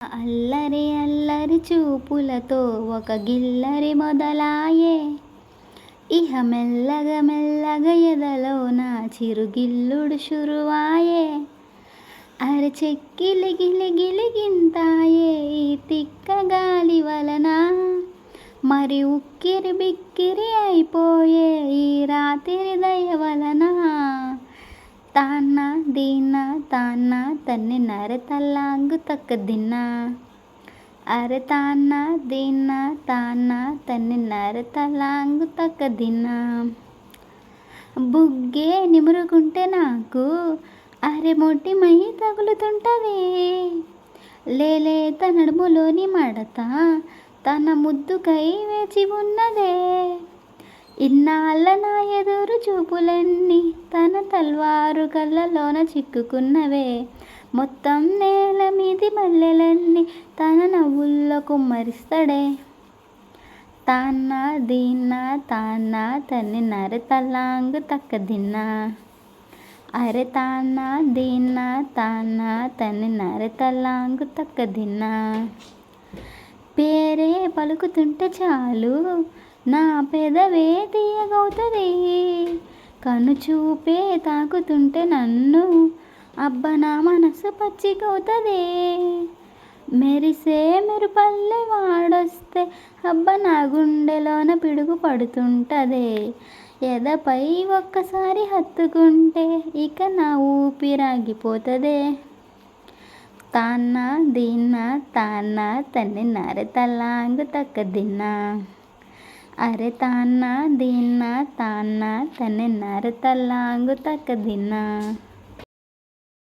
అల్లరి అల్లరి చూపులతో ఒక గిల్లరి మొదలాయే. ఇహ మెల్లగ మెల్లగ నా చిరుగిల్లుడు షురువాయే. అరచెక్కిలి గిలి గిలి గింతాయే ఈ తిక్క గాలి వలన. మరి ఉక్కిరి బిక్కిరి అయిపోయే ఈ రాత్రి దయ వలన. తాన్న దీన్న తాన్న తన్ని నర తల్లాంగు తక్క దిన్న. అరె తాన్న దీన్న తాన్న తన్ని నర తల్లాంగు తక్క దిన్న. బుగ్గే నిమురుకుంటే నాకు అరె మొట్టి మై లేలే తన నడుములోని మడత తన ముద్దు కై వేచి ఉన్నదే. ఇన్నాళ్ళ నా ఎదురు చూపులన్నీ తన తల్వారు కళ్ళలోన చిక్కుకున్నవే. మొత్తం నేల మీది మల్లెలన్నీ తన నవ్వుల్లో కుమ్మరిస్తాడే. తాన్న దీన్న తాన్న తన్ని నర తల్లాంగు తక్క దిన్న. అరె తాన్న దీన్న తాన్న తన్ని నర తల్లాంగు తక్క దిన్న. పేరే పలుకుతుంటే చాలు. నా పెదవే తీయగవుతుంది కను చూపే తాకుతుంటే నన్ను అబ్బ నా మనసు పచ్చికవుతుంది మెరిసే మెరుపల్లె వాడొస్తే అబ్బ నా గుండెలోన పిడుగు పడుతుంటదే. ఎదపై ఒక్కసారి హత్తుకుంటే ఇక నా ఊపిరాగిపోతుందే. తాన్న దీన్న తాన్న తన్ని నర తల్లాంగు తక్క దిన్నా. అరె తాన్న దీన్న తాన్న తన్ని నర తల్లాంగు తక్క దిన్న.